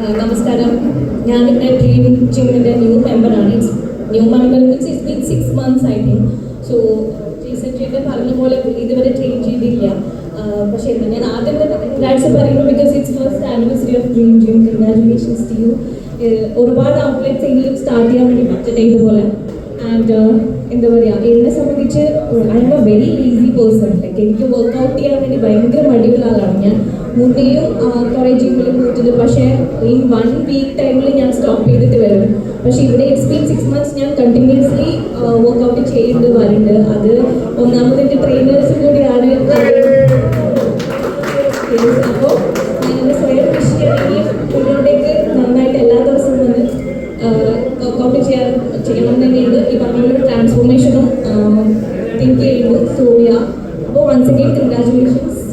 നമസ്കാരം. ഞാനിവിടെ ഡ്രീം ജിമ്മിന്റെ ന്യൂ മെമ്പറാണ് new member means it's six months I so recent പറഞ്ഞ പോലെ ഇതുവരെ ട്രെയിൻ ചെയ്തില്ല. പക്ഷേ ഞാൻ ആദ്യം തന്നെ കൺഗ്രാറ്റ്സ് പറയുന്നു because it's first anniversary of dream gym congratulations to you ഒരുപാട് ഔട്ട്ലെറ്റ്സ് എങ്കിലും സ്റ്റാർട്ട് ചെയ്യാൻ വേണ്ടി പറ്റട്ടെ ഇതുപോലെ. ആൻഡ് എന്താ പറയുക എന്നെ സംബന്ധിച്ച് I'm a very easy person like എനിക്ക് വർക്ക്ഔട്ട് ചെയ്യാൻ വേണ്ടി ഭയങ്കര മടിയുള്ള ആളാണ് ഞാൻ. മുടിയും കുറേ ജിമ്മിൽ പോയിട്ടുണ്ട്. പക്ഷേ ഈ വൺ വീക്ക് ടൈമിൽ ഞാൻ സ്റ്റോപ്പ് ചെയ്തിട്ട് വരും പക്ഷേ ഇവിടെ ഇറ്റ്സ് ബീൻ സിക്സ് മന്ത്സ് ഞാൻ കണ്ടിന്യൂസ്ലി വർക്കൗട്ട് ചെയ്യുന്നത് വരുന്നുണ്ട് അത് ഒന്നാമത് എന്റെ ട്രെയിനേഴ്സ് കൂടിയാണ് അപ്പോൾ ഞാനത് സ്വയം കൃഷിയാണെങ്കിൽ മുന്നോട്ടേക്ക് നന്നായിട്ട് എല്ലാ ദിവസവും വന്ന് വർക്കൗട്ട് ചെയ്യാൻ ചെയ്യണം തന്നെയുണ്ട് ഈ പറഞ്ഞ ട്രാൻസ്ഫോർമേഷനും തിങ്ക് ചെയ്യുന്നു. സോ അപ്പോൾ once again congratulations